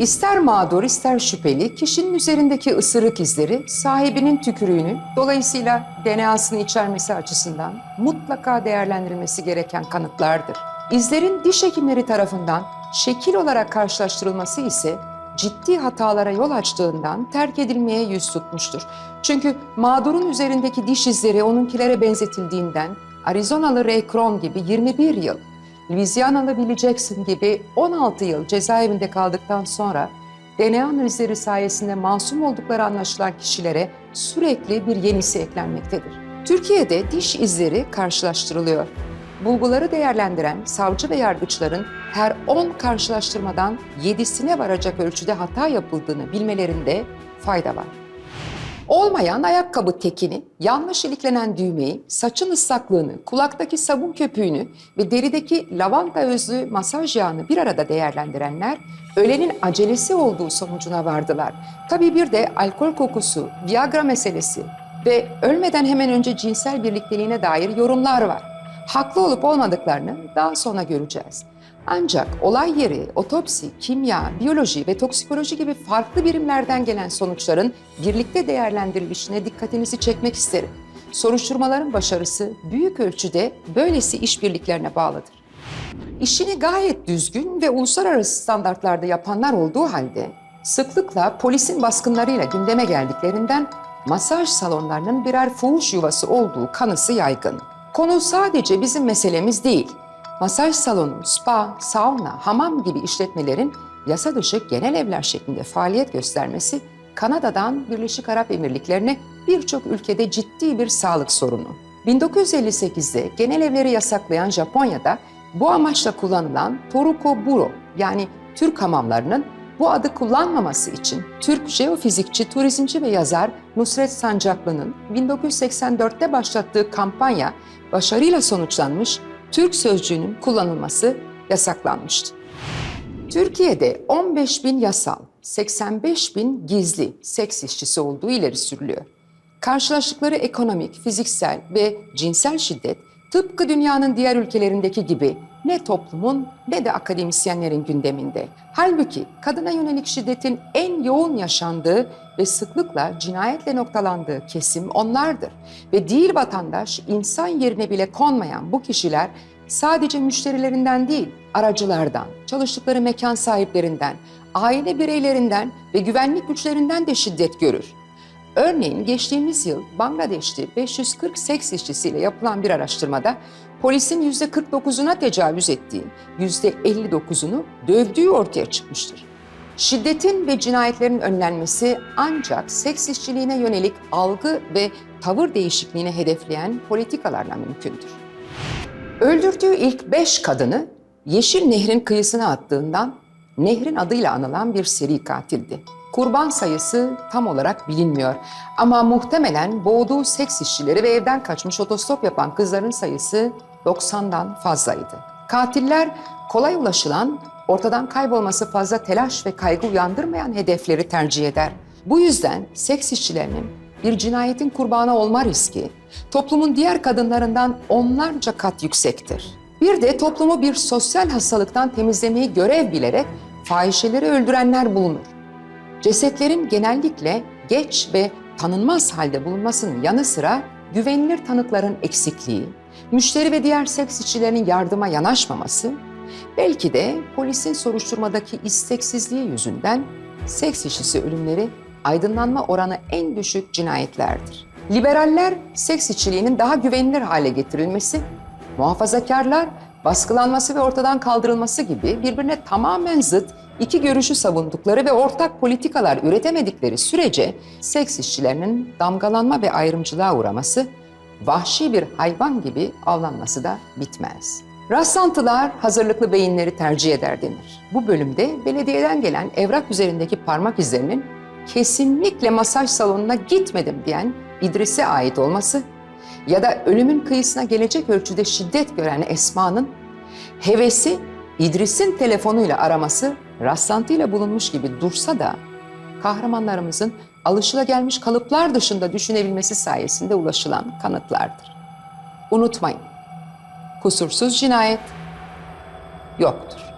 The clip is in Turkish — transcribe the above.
İster mağdur ister şüpheli kişinin üzerindeki ısırık izleri sahibinin tükürüğünü dolayısıyla DNA'sını içermesi açısından mutlaka değerlendirilmesi gereken kanıtlardır. İzlerin diş hekimleri tarafından şekil olarak karşılaştırılması ise ciddi hatalara yol açtığından terk edilmeye yüz tutmuştur. Çünkü mağdurun üzerindeki diş izleri onunkilere benzetildiğinden Arizonalı Ray Krohn gibi 21 yıl, Billy Jackson gibi 16 yıl cezaevinde kaldıktan sonra DNA analizleri sayesinde masum oldukları anlaşılan kişilere sürekli bir yenisi eklenmektedir. Türkiye'de diş izleri karşılaştırılıyor. Bulguları değerlendiren savcı ve yargıçların her 10 karşılaştırmadan 7'sine varacak ölçüde hata yapıldığını bilmelerinde fayda var. Olmayan ayakkabı tekini, yanlış iliklenen düğmeyi, saçın ıslaklığını, kulaktaki sabun köpüğünü ve derideki lavanta özlü masaj yağını bir arada değerlendirenler ölenin acelesi olduğu sonucuna vardılar. Tabii bir de alkol kokusu, Viagra meselesi ve ölmeden hemen önce cinsel birlikteliğine dair yorumlar var. Haklı olup olmadıklarını daha sonra göreceğiz. Ancak olay yeri, otopsi, kimya, biyoloji ve toksikoloji gibi farklı birimlerden gelen sonuçların birlikte değerlendirilişine dikkatinizi çekmek isterim. Soruşturmaların başarısı büyük ölçüde böylesi işbirliklerine bağlıdır. İşini gayet düzgün ve uluslararası standartlarda yapanlar olduğu halde sıklıkla polisin baskınlarıyla gündeme geldiklerinden masaj salonlarının birer fuhuş yuvası olduğu kanısı yaygın. Konu sadece bizim meselemiz değil. Masaj salonu, spa, sauna, hamam gibi işletmelerin yasa dışı genel evler şeklinde faaliyet göstermesi Kanada'dan Birleşik Arap Emirlikleri'ne birçok ülkede ciddi bir sağlık sorunu. 1958'de genel evleri yasaklayan Japonya'da bu amaçla kullanılan Toruko Buro yani Türk hamamlarının bu adı kullanmaması için Türk jeofizikçi, turizmci ve yazar Nusret Sancaklı'nın 1984'te başlattığı kampanya başarıyla sonuçlanmış Türk sözcüğünün kullanılması yasaklanmıştı. Türkiye'de 15 bin yasal, 85 bin gizli seks işçisi olduğu ileri sürülüyor. Karşılaştıkları ekonomik, fiziksel ve cinsel şiddet tıpkı dünyanın diğer ülkelerindeki gibi ne toplumun ne de akademisyenlerin gündeminde. Halbuki kadına yönelik şiddetin en yoğun yaşandığı ve sıklıkla cinayetle noktalandığı kesim onlardır. Ve değil vatandaş, insan yerine bile konmayan bu kişiler sadece müşterilerinden değil, aracılardan, çalıştıkları mekan sahiplerinden, aile bireylerinden ve güvenlik güçlerinden de şiddet görür. Örneğin geçtiğimiz yıl Bangladeş'te 540 seks işçisiyle yapılan bir araştırmada polisin %49'una tecavüz ettiği, %59'unu dövdüğü ortaya çıkmıştır. Şiddetin ve cinayetlerin önlenmesi ancak seks işçiliğine yönelik algı ve tavır değişikliğini hedefleyen politikalarla mümkündür. Öldürdüğü ilk beş kadını Yeşil Nehrin kıyısına attığından Nehrin adıyla anılan bir seri katildi. Kurban sayısı tam olarak bilinmiyor ama muhtemelen boğduğu seks işçileri ve evden kaçmış otostop yapan kızların sayısı 90'dan fazlaydı. Katiller kolay ulaşılan, ortadan kaybolması fazla telaş ve kaygı uyandırmayan hedefleri tercih eder. Bu yüzden seks işçilerinin bir cinayetin kurbanı olma riski toplumun diğer kadınlarından onlarca kat yüksektir. Bir de toplumu bir sosyal hastalıktan temizlemeyi görev bilerek fahişeleri öldürenler bulunur. Cesetlerin genellikle geç ve tanınmaz halde bulunmasının yanı sıra güvenilir tanıkların eksikliği, müşteri ve diğer seks işçilerinin yardıma yanaşmaması, belki de polisin soruşturmadaki isteksizliği yüzünden seks işçisi ölümleri aydınlanma oranı en düşük cinayetlerdir. Liberaller seks işçiliğinin daha güvenilir hale getirilmesi, muhafazakarlar baskılanması ve ortadan kaldırılması gibi birbirine tamamen zıt iki görüşü savundukları ve ortak politikalar üretemedikleri sürece seks işçilerinin damgalanma ve ayrımcılığa uğraması, vahşi bir hayvan gibi avlanması da bitmez. Rastlantılar hazırlıklı beyinleri tercih eder denir. Bu bölümde belediyeden gelen evrak üzerindeki parmak izlerinin kesinlikle masaj salonuna gitmedim diyen İdris'e ait olması ya da ölümün kıyısına gelecek ölçüde şiddet gören Esma'nın hevesi İdris'in telefonuyla araması rastlantıyla bulunmuş gibi dursa da kahramanlarımızın alışılagelmiş kalıplar dışında düşünebilmesi sayesinde ulaşılan kanıtlardır. Unutmayın, kusursuz cinayet yoktur.